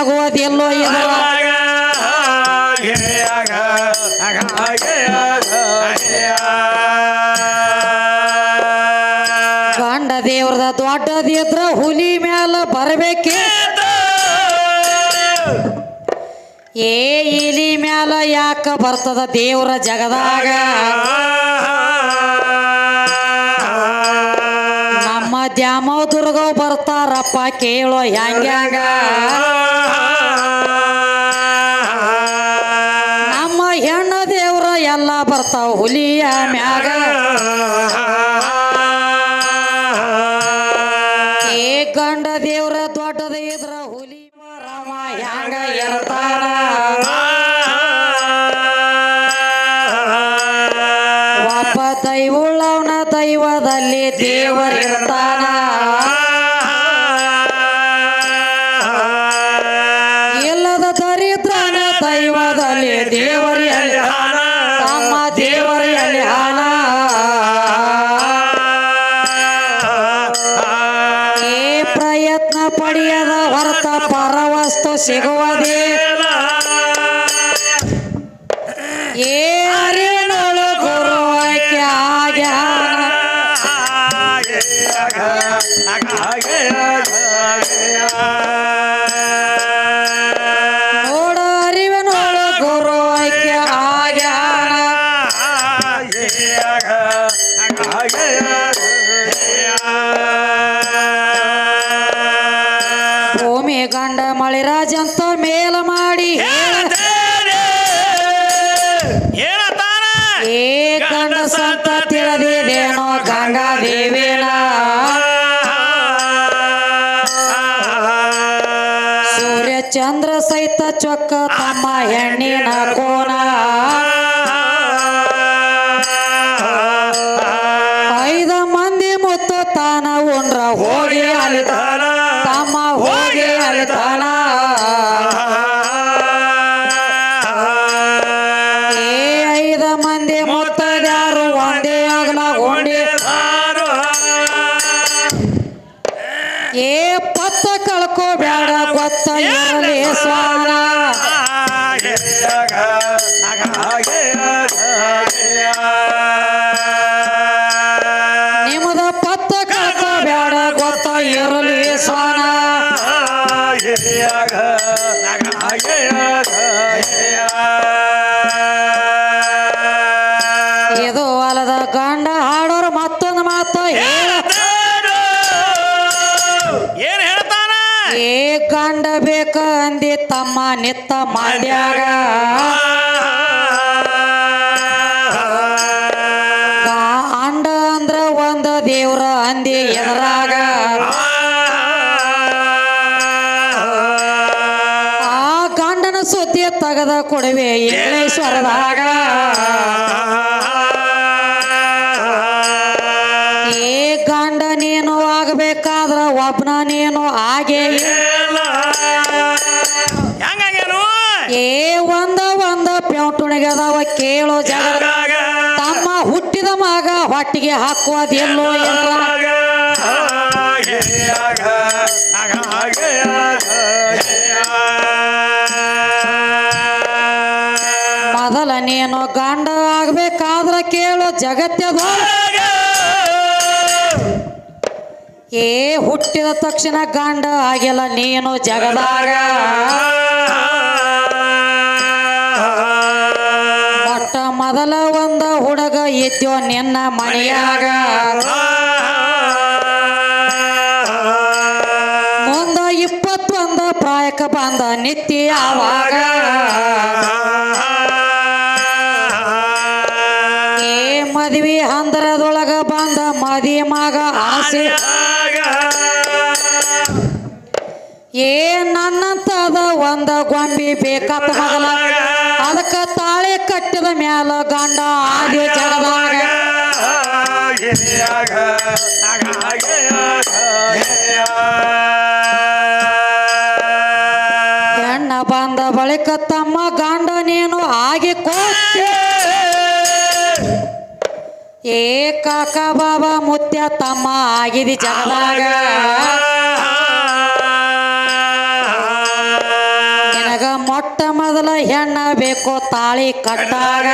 ಆಗುವುದಿಲ್ಲೋ ಇದರ ಗಂಡ ದೇವ್ರದ ದೊಡ್ಡದಿದ್ರ ಹುಲಿ ಮ್ಯಾಲ ಬರಬೇಕೆ? ಏ ಇಲಿ ಮ್ಯಾಲ ಯಾಕ ಬರ್ತದ ದೇವ್ರ ಜಗದಾಗ? ದ್ಯಾಮವ್ ದುರ್ಗವ್ ಬರ್ತಾರಪ್ಪ ಕೇಳೋ ಹ್ಯಾಂಗ ನಮ್ಮ ಹೆಣ್ಣ ದೇವ್ರ ಎಲ್ಲ ಬರ್ತಾವ ಹುಲಿಯ ಮ್ಯಾಗ. ದರಿದ್ರನ ದೈವದಲ್ಲಿ ದೇವರಿ ಅಲ್ಲಿ ತಮ್ಮ ದೇವರಿ ಅಲ್ಲಿ ಹಾನ ಪ್ರಯತ್ನ ಪಡೆಯದ ಹೊರತ ಪರವಸ್ತು ಸಿಗುವುದೇ ಚೊಕ್ಕ ತಮ್ಮ ಹೆಣ್ಣಿನ ಕೋನ. ನಿಮ್ಮದ ತಮ್ಮ ನಿತ್ತ ಮಾಡ್ಯಾಗ. ಅಂಡ ಅಂದ್ರ ಒಂದ ದೇವ್ರ ಅಂದಿ ಎದರಾಗ. ಆ ಗಂಡನ ಸುದ್ದಿ ತೆಗದ ಕೊಡುವೆ ಇಂಗ್ಲೇಶ್ವರದಾಗ ಪೆಂಟುಣಿಗದವ ಕೇಳೋ ಜಗ ತಮ್ಮ ಹುಟ್ಟಿದ ಮಗ ಹೊಟ್ಟಿಗೆ ಹಾಕುವ ಎಲ್ಲೋ ಎಲ್ಲ ಮೊದಲ ನೀನು ಗಂಡ ಆಗ್ಬೇಕಾದ್ರ ಕೇಳೋ ಜಗತ್ತದ ಏ ಹುಟ್ಟಿದ ತಕ್ಷಣ ಗಂಡ ಆಗಿಲ್ಲ ನೀನು ಜಗದಾಗ. ಮೊದಲ ಒಂದ ಹುಡುಗ ಇದ್ಯೋ ನಿನ್ನ ಮನೆಯಾಗ. ಮುಂದ ಇಪ್ಪತ್ತೊಂದ ಪ್ರಾಯಕ ಬಂದ ನಿತ್ಯ ಆವಾಗ ಏ ಮದ್ವಿ ಹಂದರದೊಳಗ ಬಂದ ಮದಿ ಮಗ ಆಸೆ. ಏ ನನ್ನಂತದ ಒಂದ ಗೊಂಬಿ ಬೇಕತ್ತ ಮಗಲ ಅದಕ್ಕ ತಾಳೆ ಮ್ಯಾಲ ಗಂಡ ಆದಿ ಜಗದಾಗ. ಹೆಣ್ಣ ಬಂದ ಬಳಿಕ ತಮ್ಮ ಗಂಡ ನೀನು ಆಗಿ ಕೊಟ್ಟೆ ಏಕಾಕ ಕಾಕ ಬಾಬಾ ಮುತ್ಯ ತಮ್ಮ ಆಗಿದಿ ಜಗದಾಗ. ಹೆಣ್ಣ ಬೇಕು ತಾಳಿ ಕಟ್ಟಾಗ.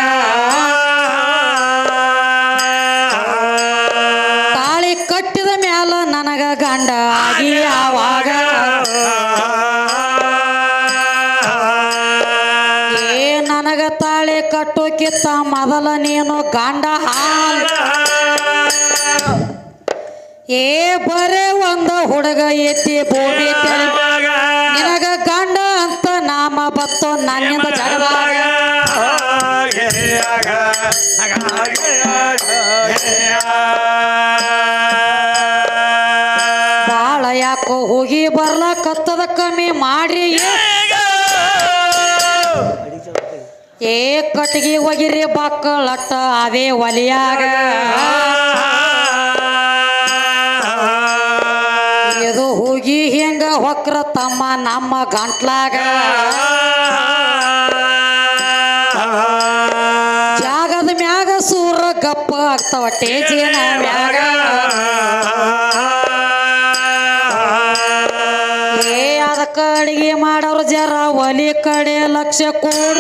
ತಾಳಿ ಕಟ್ಟಿದ ಮ್ಯಾಲ ನನಗ ಗಂಡ ಆಗಿ ಆವಾಗ. ಏ, ನನಗ ತಾಳಿ ಕಟ್ಟೋಕಿತ್ತ ಮೊದಲ ನೀನು ಗಂಡ ಹಾಲ್. ಏ, ಬರೇ ಒಂದು ಹುಡುಗ ಎತ್ತಿ ಭೂಮಿ ನನ್ನಿಂದ ಜಗದಾಗ ಬಾಳ ಯಾಕೋ ಹೋಗಿ ಬರ್ಲಕತ್ತದ ಕಮ್ಮಿ ಮಾಡ್ರಿ. ಏ ಕಟ್ಟಿಗೆ ಒಗಿರಿ ಬಕ್ಕಳಟ್ಟ ಅದೇ ಒಲಿಯಾಗ. ಇದು ಹೋಗಿ ಹೆಂಗ ಹೊಕ್ರ ತಮ್ಮ ನಮ್ಮ ಗಂಟ್ಲಾಗ. ಗಪ್ಪ ಆಗ್ತಾವ ಮ್ಯಾಗ ಏ ಅದಕ್ಕ ಅಡಿಗೆ ಮಾಡೋರು ಜರ ಒಲಿ ಕಡೆ ಲಕ್ಷ ಕೂಡ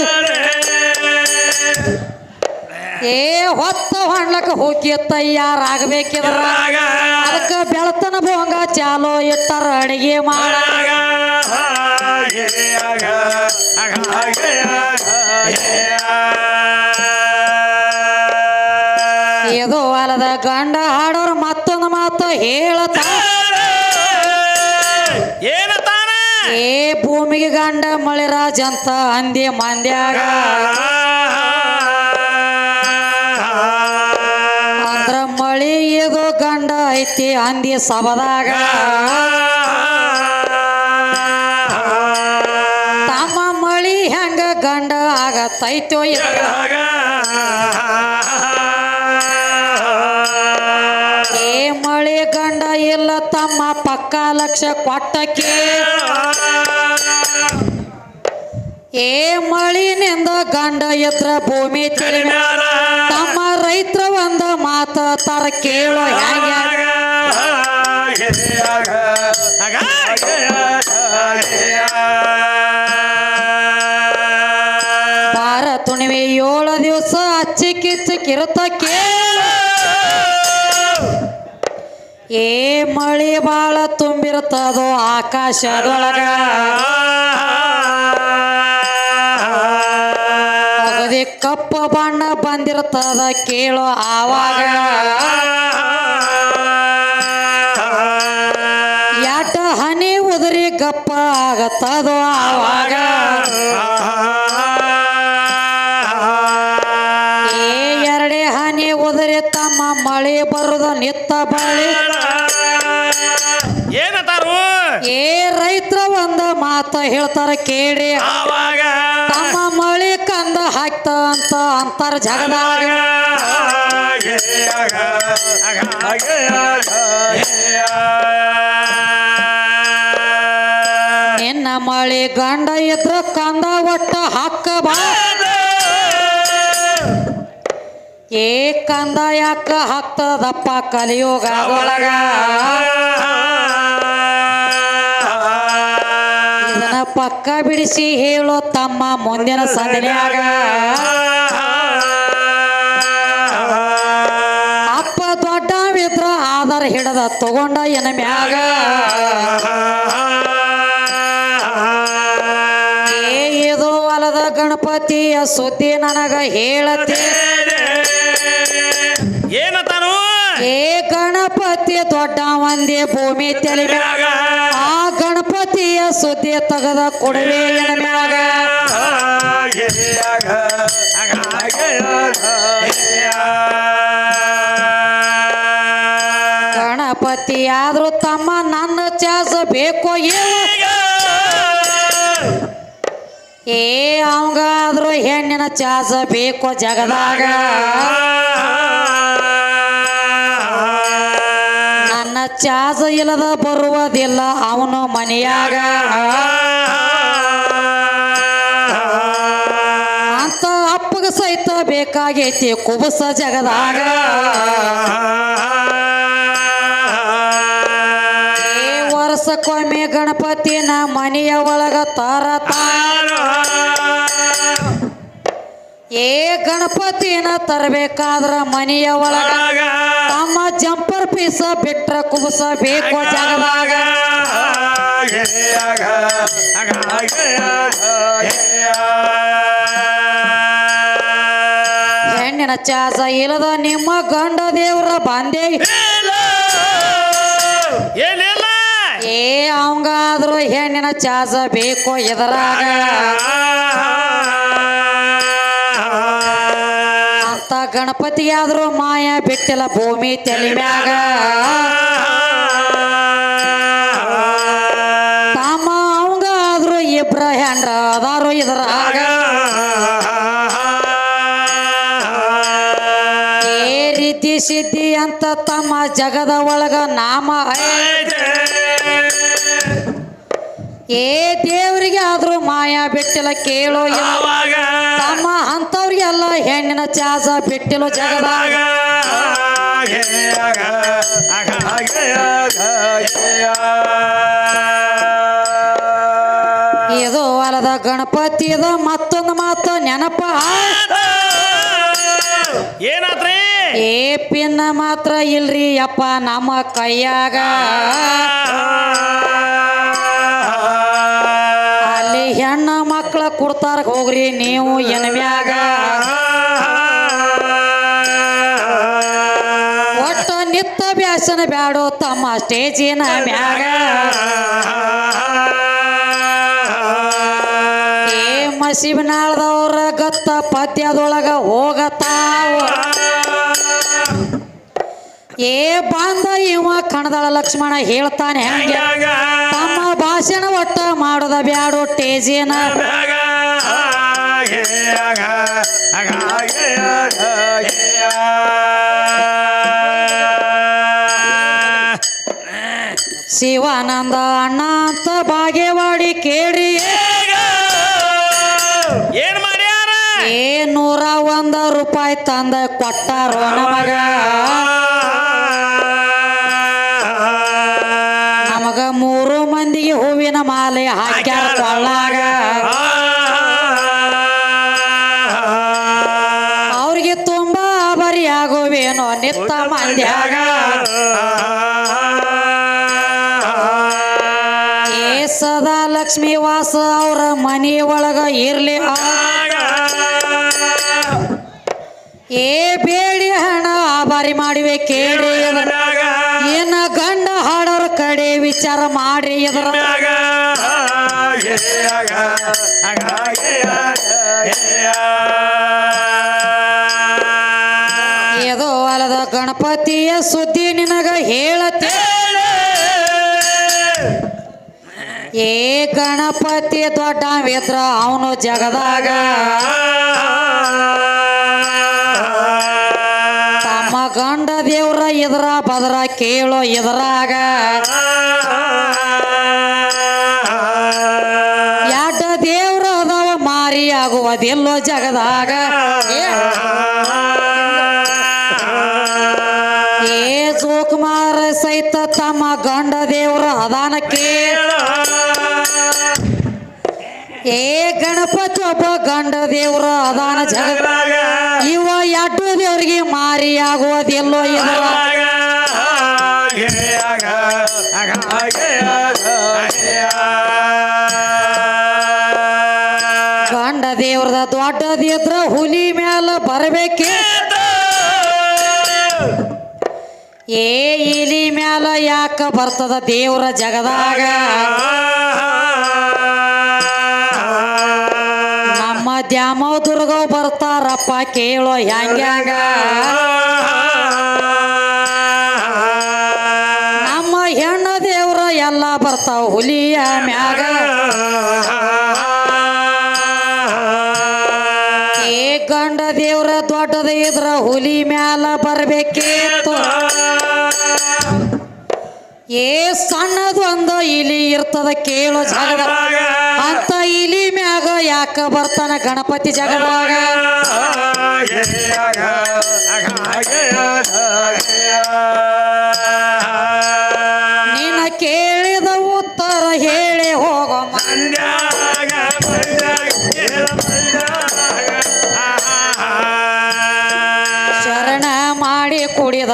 ಏ ಹೊತ್ತ ಹೊಣ್ಲಕ್ಕ ಹೋಗಿ ತಯ್ಯಾರಾಗಬೇಕಿದ್ರ ಅದಕ್ಕ ಬೆಳತನ ಭೋಂಗ ಚಾಲೋ ಇಟ್ಟಾರ ಅಡಿಗೆ ಮಾಡ ಇದು ಅಲ್ಲದ ಗಂಡ ಹಾಡೋರು ಮತ್ತೊಂದು ಮಾತು ಹೇಳತ ಏನತಾನ ಏ ಭೂಮಿಗೆ ಗಂಡ ಮಳೆರಾಜ್ ಅಂತ ಅಂದಿ ಮಂದ್ಯಾಗ. ಅಂದ್ರ ಮಳಿ ಇದು ಗಂಡ ಐತಿ ಅಂದಿ ಸಬದಾಗ ತಮ್ಮ ಮಳಿ ಹೆಂಗ ಗಂಡ ಆಗತೈತೋ ಇದ್ರಾಗ. ಪಕ್ಕ ಲಕ್ಷ ಕೊಟ್ಟಕ್ಕೆ. ಏ ಮಳಿನಿಂದ ಗಂಡ ಎತ್ರ ಭೂಮಿ ತಿಳಿ ತಮ್ಮ ರೈತರ ಒಂದ ಮಾತ ತರ ಕೇಳೋ. ಹ್ಯಾಂಗ ಬಾರ ತುಣಿವೆ ಏಳು ದಿವಸ ಅಚ್ಚಿ ಕಿಚ್ಚಿ ಕಿರುತ ಕೇಳ. ಏ ಮಳಿ ಬಾಳ ತುಂಬಿರ್ತದೋ ಆಕಾಶದೊಳಗ? ಅಗದಿ ಕಪ್ಪ ಬಣ್ಣ ಬಂದಿರ್ತದ ಕೇಳೋ ಆವಾಗ? ಯಾಟ ಹನಿ ಉದರಿ ಗಪ್ಪ ಆಗತ್ತದೋ? ಬರುದು ಬಾಳೆ. ಏನತಾರು? ಏ ರೈತರ ಒಂದ ಮಾತ ಹೇಳ್ತಾರ ಕೇಳಿ. ಆವಾಗ. ತಮ್ಮ ಮಳಿ ಕಂದ ಹಾಕ್ತ ಅಂತ ಅಂತಾರ ಜಗದಾಗ. ನಿನ್ನ ಮಳಿ ಗಂಡ ಇದ್ರ ಕಂದ ಒಟ್ಟ ಹಾಕ ಬಾ ಏ ಕಂದ ಯಾಕ ಹಾಕ್ತದಪ್ಪ ಕಲಿಯೋಗ ಒಳಗ ಇದನ್ನ ಪಕ್ಕ ಬಿಡಿಸಿ ಹೇಳೋ ತಮ್ಮ ಮುಂದಿನ ಸಂದಿನ್ಯಾಗ ಅಪ್ಪ ದೊಡ್ಡವಿದ್ರ ಆಧಾರ ಹಿಡದ ತಗೊಂಡ ಎನ ಮ್ಯಾಗ. ಏ ಇದು ಹೊಲದ ಗಣಪತಿಯ ಸುದ್ದಿ ನನಗ ಹೇಳತಿ. ಏನತಾನು? ಏ ಗಣಪತಿ ದೊಡ್ಡ ಮಂದಿ ಭೂಮಿ ತೆಲೆ ಮ್ಯಾಗ ಆ ಗಣಪತಿಯ ಸುದ್ದಿ ತಗದ ಕೊಡವೆ ಗಣಪತಿಯಾದ್ರೂ ಮ್ಯಾಗ ಗಣಪತಿ ಆದ್ರೂ ತಮ್ಮ ನನ್ನ ಚಾಸ ಬೇಕೋ ಏನು ಏ ಅವಂಗಾದ್ರೂ ಹೆಣ್ಣಿನ ಚಾಸ ಬೇಕೋ ಜಗದಾಗ. ಚಾಸ ಇಲ್ಲದ ಬರುವುದಿಲ್ಲ, ಅವನು ಮನೆಯಾಗ. ಅಂತ ಅಪ್ಪಗ ಸಹಿತ ಬೇಕಾಗೈತಿ, ಕುಬಸ ಜಗದಾಗ. ವರ್ಷಕ್ಕೊಮ್ಮೆ ಗಣಪತಿನ ಮನೆಯ ಒಳಗ ತಾರತ ಏ ಗಣಪತಿನ ತರಬೇಕಾದ್ರ ಮನೆಯ ಒಳಗ ತಮ್ಮ ಜಂಪರ್ ಪೀಸ ಬಿಟ್ರ ಕುಬಸ ಬೇಕು ಜಗದಾಗ. ಹೆಣ್ಣಿನ ಚಾಸ ಇಲ್ಲದ ನಿಮ್ಮ ಗಂಡ ದೇವ್ರ ಬಂದೆ. ಏನಿಲ್ಲ. ಏ ಅವಂಗಾದ್ರು ಹೆಣ್ಣಿನ ಚಾಸ ಬೇಕು ಎದರಾಗ? ಗಣಪತಿ ಆದ್ರೂ ಮಾಯ ಬಿಟ್ಟಿಲ್ಲ ಭೂಮಿ ತಲೆ ಮ್ಯಾಗ. ಅವಂಗ ಆದ್ರೂ ಇಬ್ರ ಹೆಂಡ್ರ ಅದಾರು ಇದ್ರಾಗ ಏ ರೀತಿ ಸಿದ್ಧಿ ಅಂತ ತಮ್ಮ ಜಗದ ಒಳಗ ನಾಮ ಏ ದೇವರಿಗೆ ಆದ್ರೂ ಮಾಯಾ ಬಿಟ್ಟಿಲ್ಲ ಕೇಳೋ ಇಲ್ಲ. ತಮ್ಮ ಅಂತವ್ರಿಗೆಲ್ಲ ಹೆಣ್ಣಿನ ಚಾಸ ಬಿಟ್ಟಿಲ್ಲ ಜಗದಾಗ. ಇದು ಹೊಲದ ಇದ ಮತ್ತೊಂದು ಮಾತು ನೆನಪ. ಏನಾತ್ರಿ? ಏ ಪಿನ್ನ ಮಾತ್ರ ಇಲ್ರಿ ಅಪ್ಪ ನಮ್ಮ ಕೈಯಾಗ. ಹೆಣ್ಣ ಮಕ್ಕಳ ಕೊಡ್ತಾರ ಹೋಗ್ರಿ, ನೀವು ಎನ್ಮ್ಯಾಗ. ಒಟ್ಟ ನಿತ್ತ ಬ್ಯಾಸನ ಬ್ಯಾಡೋ ತಮ್ಮ ಸ್ಟೇಜಿನ ಮ್ಯಾಗ. ಏ ಮಸಿಬಿನಾಳ್ದವ್ರ ಗತ್ತ ಪದ್ಯದೊಳಗ ಹೋಗತಾವ. ಏ ಬಾಂಧ ಇವ ಕಣದಳ ಲಕ್ಷ್ಮಣ ಹೇಳ್ತಾನೆ ಹಂಗೆ? ಭಾಷಣ ಒಟ್ಟ ಮಾಡದ ಬ್ಯಾಡೋ ಟೇಜೇನ ಶಿವಾನಂದ ಅಣ್ಣ ಅಂತ ಬಾಗೇವಾಡಿ ಕೇಳಿ ಏನ್ ಮಾಡ್ಯಾರ? ಏ ನೂರ ಒಂದ ರೂಪಾಯಿ ತಂದ ಕೊಟ್ಟಾರೋ ನಮಗ ನಮಗ ಮಾಲೆ ಹಾಕ್ಯಾರ ಕೊಳ್ಳಾಗ ಅವ್ರಿಗೆ ತುಂಬಾ ಬರಿಯಾಗುವೇನೋ ನಿತ್ತ ಮಂದ್ಯಾಗ. ಏ ಸದಾ ಲಕ್ಷ್ಮಿ ವಾಸ ಅವ್ರ ಮನೆ ಒಳಗ ಇರ್ಲಿ. ಏ ಬೇಡಿ ಹಣ ಬಾರಿ ಮಾಡಿವೆ ಕೇಳಿ ಏನ ಗಂಡ ವಿಚಾರ ಮಾಡ್ರಿ ಎದ್ರ. ಏದೋ ಅಲದ ಗಣಪತಿಯ ಸುದ್ದಿ ನಿನಗ ಹೇಳತ್ತೆ. ಏ ಗಣಪತಿ ದೊಡ್ಡ ವೇತ್ರ ಅವನು ಜಗದಾಗ. ತಮ್ಮ ಗಂಡ ದೇವ್ರ ಇದ್ರ ಬದ್ರ ಕೇಳೋ ಇದ್ರಾಗ ಆಗುವುದಿಲ್ಲೋ ಜಗದಾಗ. ಏ ಜೋಕುಮಾರ ಸಹಿತ ತಮ್ಮ ಗಂಡ ದೇವರ ಅದಾನಕ್ಕೆ. ಏ ಗಣಪತಿ ಒಬ್ಬ ಗಂಡ ದೇವರ ಅದಾನ ಜಗದ. ಇವ ಎಡ್ಡು ದೇವರಿಗೆ ಮಾರಿ ಆಗುವುದಿಲ್ಲೋ ಇದರ. ದೊಡ್ಡದಿದ್ರ ಹುಲಿ ಮ್ಯಾಲ ಬರಬೇಕೆ? ಏ ಇಲಿ ಮ್ಯಾಲ ಯಾಕ ಬರ್ತದ ದೇವ್ರ ಜಗದಾಗ? ನಮ್ಮ ದ್ಯಾಮವ್ ಬರ್ತಾರಪ್ಪ ಕೇಳೋ ಹ್ಯಾಂಗ್ಯಾಂಗ? ನಮ್ಮ ಹೆಣ್ಣ ದೇವ್ರ ಎಲ್ಲ ಬರ್ತಾವ ಹುಲಿಯ ಮ್ಯಾಗ. ಹುಲಿ ಮ್ಯಾಲ ಬರ್ಬೇಕಿತ್ತು ಏ ಸಣ್ಣದು ಅಂದ ಇಲಿ ಇರ್ತದ ಕೇಳು ಜಗದ. ಅಂತ ಇಲಿ ಮ್ಯಾಗ ಯಾಕ ಬರ್ತಾನ ಗಣಪತಿ ಜಗದಾಗ?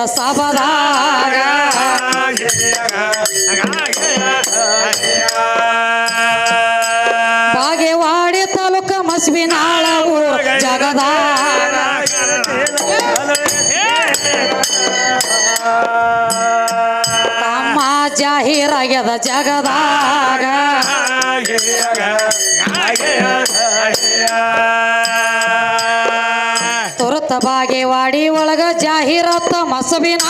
ಸಭದಾಗ ಬಾಗೇವಾಡಿ ತಾಲೂಕ ಮಸ್ಬಿನಾಳ ಜಗದ ಅಮ್ಮ ಜಾಹೀರಾಗ್ಯದ ಜಗದಾಗ ತುರುತ ಬಾಗೇವಾಡಿ ಒಳಗ ಜಾಹೀರಾತ ಮಸಬಿನ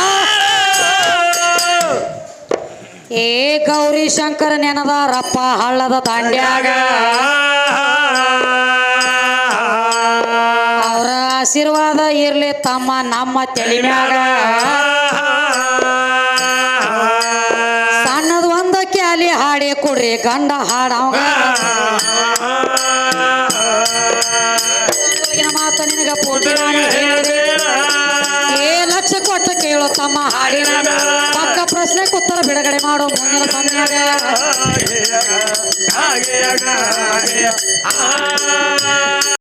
ಏ ಗೌರಿ ಶಂಕರ ನೆನದಾರಪ್ಪ ಹಳ್ಳದ ದಾಂಡ್ಯಾಗ. ಅವರ ಆಶೀರ್ವಾದ ಇರ್ಲಿ ತಮ್ಮ ನಮ್ಮ ತೆಲಿಮ್ಯಾಗ. ಮ್ಯಾಗ ಸಣ್ಣದ ಒಂದ ಕ್ಯಾಲಿ ಹಾಡಿ ಕೊಡ್ರಿ ಗಂಡ ಹಾಡವಂಗ. ನಿನಗ ಪೂರ್ತಿ ಏ ಲಕ್ಷ ಕೊಟ್ಟ ಕೇಳು ತಮ್ಮ ಹಾಡಿನ ಪಕ್ಕ ಪ್ರಶ್ನೆಗೆ ಉತ್ತರ ಬಿಡುಗಡೆ ಮಾಡೋ. ಮುಂದಿನ ಸಮಯ